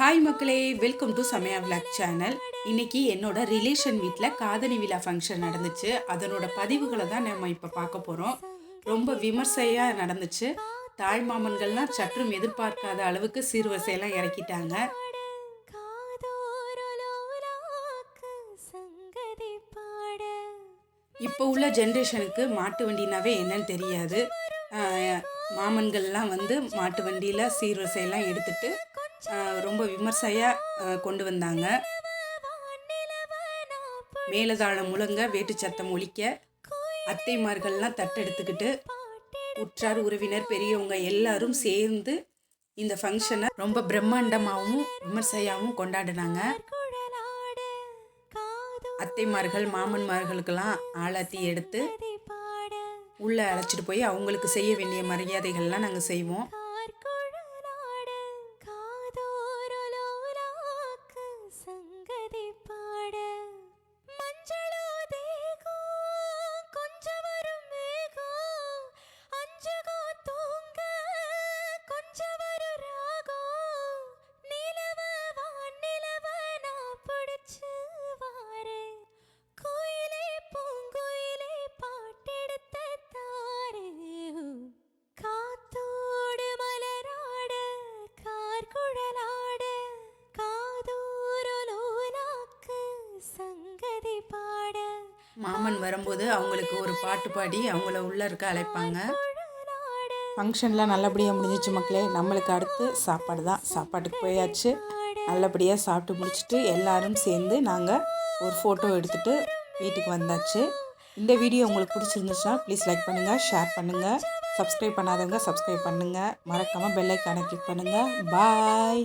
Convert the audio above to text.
Hi மக்களே. Welcome to Samaya vlog channel இன்னைக்கு என்னோட ரிலேஷன் வீட்டில் காதணி விழா ஃபங்க்ஷன் நடந்துச்சு. அதனோட பதிவுகளை தான் நம்ம இப்போ பார்க்க போகிறோம் ரொம்ப விமர்சையாக நடந்துச்சு. தாய் மாமன்கள்லாம் சற்றும் எதிர்பார்க்காத அளவுக்கு சீர்வரிசையெல்லாம் இறக்கிட்டாங்க. இப்போ உள்ள ஜென்ரேஷனுக்கு மாட்டு வண்டினாவே என்னன்னு தெரியாது. மாமன்கள்லாம் வந்து மாட்டு வண்டியில் சீர்வரிசையெல்லாம் எடுத்துகிட்டு ரொம்ப விமர்சையாக கொண்டு வந்தாங்க. மேலதாள முழங்க வேட்டு சத்தம் ஒழிக்க அத்தைமார்கள்லாம் தட்டெடுத்துக்கிட்டு உற்றார் உறவினர் பெரியவங்க எல்லாரும் சேர்ந்து இந்த ஃபங்க்ஷனை ரொம்ப பிரம்மாண்டமாகவும் விமர்சையாகவும் கொண்டாடினாங்க. அத்தைமார்கள் மாமன்மார்களுக்கெல்லாம் ஆளாத்தி எடுத்து உள்ளே அழைச்சிட்டு போய் அவங்களுக்கு செய்ய வேண்டிய மரியாதைகள்லாம் நாங்கள் செய்வோம். மாமன் வரும்போது அவங்களுக்கு ஒரு பாட்டு பாடி அவங்கள உள்ளே இருக்க அழைப்பாங்க. ஃபங்க்ஷன்லாம் நல்லபடியாக முடிஞ்சிச்சு மக்களே. நம்மளுக்கு அடுத்து சாப்பாடு தான். சாப்பாட்டுக்கு போயாச்சு. நல்லபடியாக சாப்பிட்டு முடிச்சுட்டு எல்லாரும் சேர்ந்து நாங்கள் ஒரு ஃபோட்டோ எடுத்துகிட்டு வீட்டுக்கு வந்தாச்சு. இந்த வீடியோ உங்களுக்கு பிடிச்சிருந்துச்சுன்னா ப்ளீஸ் லைக் பண்ணுங்கள் ஷேர் பண்ணுங்கள் சப்ஸ்கிரைப் பண்ணாதவங்க சப்ஸ்கிரைப் பண்ணுங்கள் மறக்காமல் பெல் கிளிக் பண்ணுங்கள் பாய்